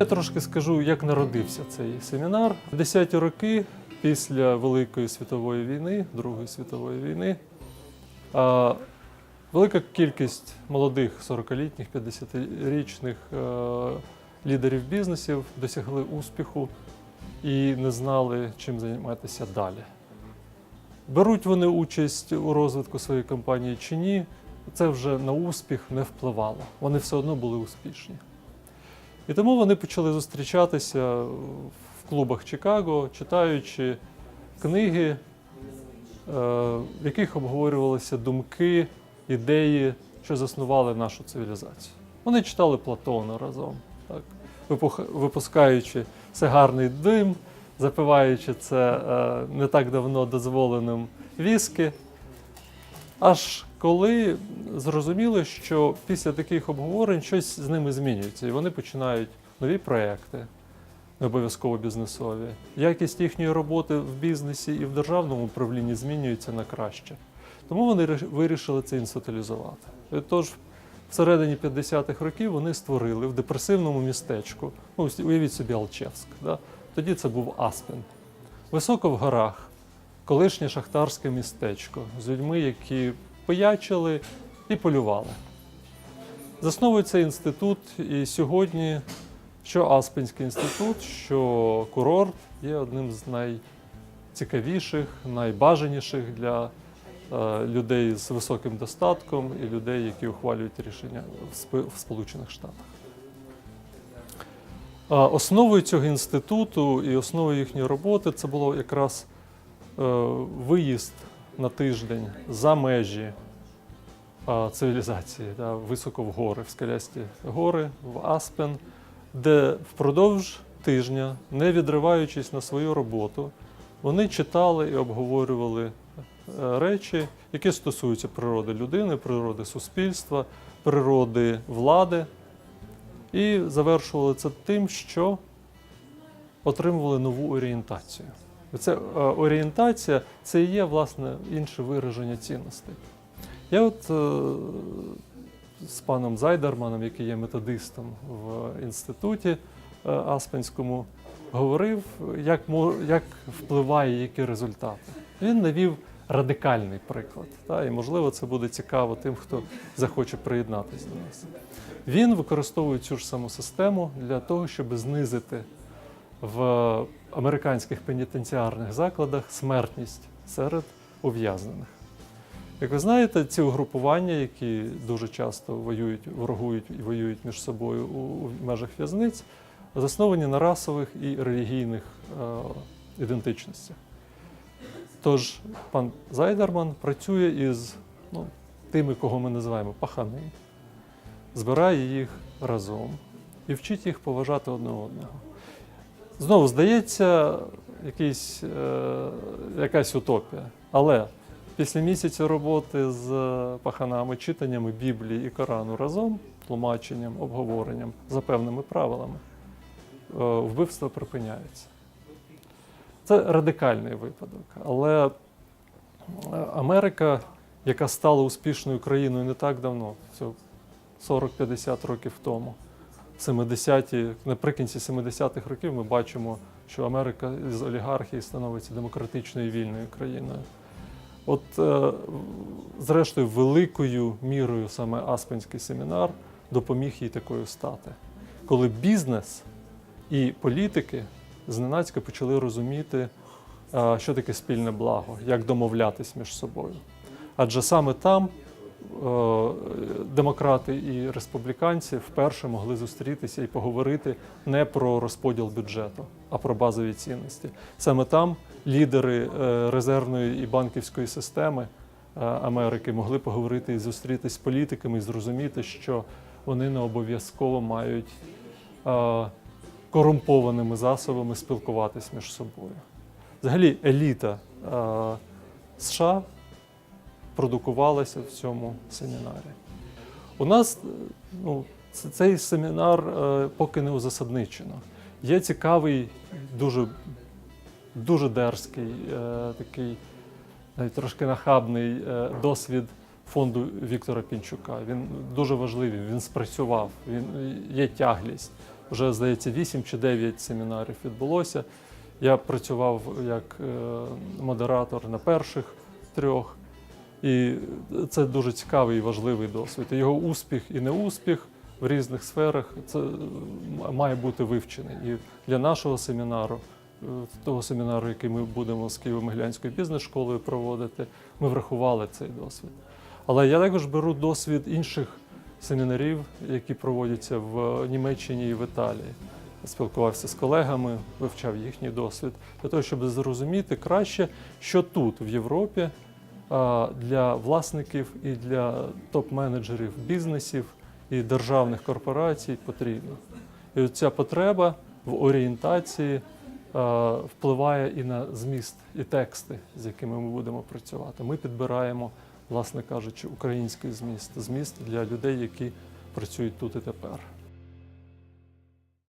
Я трошки скажу, як народився цей семінар. 10-ті роки після Великої світової війни, Другої світової війни, велика кількість молодих 40-літніх, 50-річних е, лідерів бізнесів досягли успіху і не знали, чим займатися далі. Беруть вони участь у розвитку своєї компанії чи ні, це вже на успіх не впливало. Вони все одно були успішні. І тому вони почали зустрічатися в клубах Чикаго, читаючи книги, е, в яких обговорювалися думки, ідеї, що заснували нашу цивілізацію. Вони читали Платона разом, так, випускаючи сигарний дим, запиваючи це е, не так давно дозволеним віскі. Аж коли зрозуміли, що після таких обговорень щось з ними змінюється, і вони починають нові проекти, не обов'язково бізнесові. Якість їхньої роботи в бізнесі і в державному управлінні змінюється на краще. Тому вони вирішили це інституалізувати. І Тож, всередині 50-х років вони створили в депресивному містечку, ну, уявіть собі Алчевськ, да? тоді це був Аспен, високо в горах, колишнє шахтарське містечко з людьми, які пиячили і полювали. Засновує цей інститут, і сьогодні що Аспенський інститут, що курорт є одним з найцікавіших, найбажаніших для е, людей з високим достатком і людей, які ухвалюють рішення в Сполучених Штатах. А Основою цього інституту і основою їхньої роботи це було якраз е, виїзд на тиждень за межі цивілізації, да, високо в гори, в скелясті гори, в Аспен, де впродовж тижня, не відриваючись на свою роботу, вони читали і обговорювали е, речі, які стосуються природи людини, природи суспільства, природи влади. І завершували це тим, що отримували нову орієнтацію. Це е, орієнтація це і є власне інше вираження цінностей. Я от е, з паном Зайдерманом, який є методистом в інституті е, Аспенському, говорив, як, як впливає, які результати. Він навів радикальний приклад. Та, і можливо це буде цікаво тим, хто захоче приєднатися до нас. Він використовує цю ж саму систему для того, щоб знизити в американських пенітенціарних закладах смертність серед ув'язнених. Як ви знаєте, ці угрупування, які дуже часто воюють, ворогують і воюють між собою у, межах в'язниць, засновані на расових і релігійних е, ідентичностях. Тож пан Зайдерман працює із ну, тими, кого ми називаємо пахани, збирає їх разом і вчить їх поважати одне одного. Знову здається, якийсь, е, якась утопія. Але після місяця роботи з паханами, читаннями Біблії і Корану разом, тлумаченням, обговоренням за певними правилами, е, вбивство припиняється. Це радикальний випадок. Але е, Америка, яка стала успішною країною не так давно, всього 40-50 років тому, 70-ті, наприкінці 70-х років ми бачимо, що Америка з олігархії становиться демократичною вільною країною. От, е, зрештою, великою мірою саме Аспенський семінар допоміг їй такою стати. Коли бізнес і політики зненацька почали розуміти, е, що таке спільне благо, як домовлятись між собою. Адже саме там демократи і республіканці вперше могли зустрітися і поговорити не про розподіл бюджету, а про базові цінності. Саме там лідери е, резервної і банківської системи е, Америки могли поговорити і зустрітися з політиками і зрозуміти, що вони не обов'язково мають е, корумпованими засобами спілкуватись між собою. Взагалі, еліта е, США продукувалася в цьому семінарі. У нас е, ну, цей семінар е, поки не узасадничено. Є цікавий, дуже, дуже дерзкий, е, такий навіть трошки нахабний досвід фонду Віктора Пінчука. Він дуже важливий, він спрацював, він є тяглість. вже здається 8 чи 9 семінарів відбулося. Я працював як модератор на перших трьох, і це дуже цікавий і важливий досвід. Його успіх і неуспіх в різних сферах це має бути вивчений. І для нашого семінару, е, того семінару, який ми будемо з Києво-Могилянською бізнес-школою проводити, ми врахували цей досвід. Але я також беру досвід інших семінарів, які проводяться в Німеччині і в Італії. Спілкувався з колегами, вивчав їхній досвід для того, щоб зрозуміти краще, що тут, в Європі, для власників і для топ-менеджерів бізнесів і державних корпорацій потрібно. І ця потреба в орієнтації впливає і на зміст, і тексти, з якими ми будемо працювати. Ми підбираємо, власне кажучи, український зміст, зміст для людей, які працюють тут і тепер.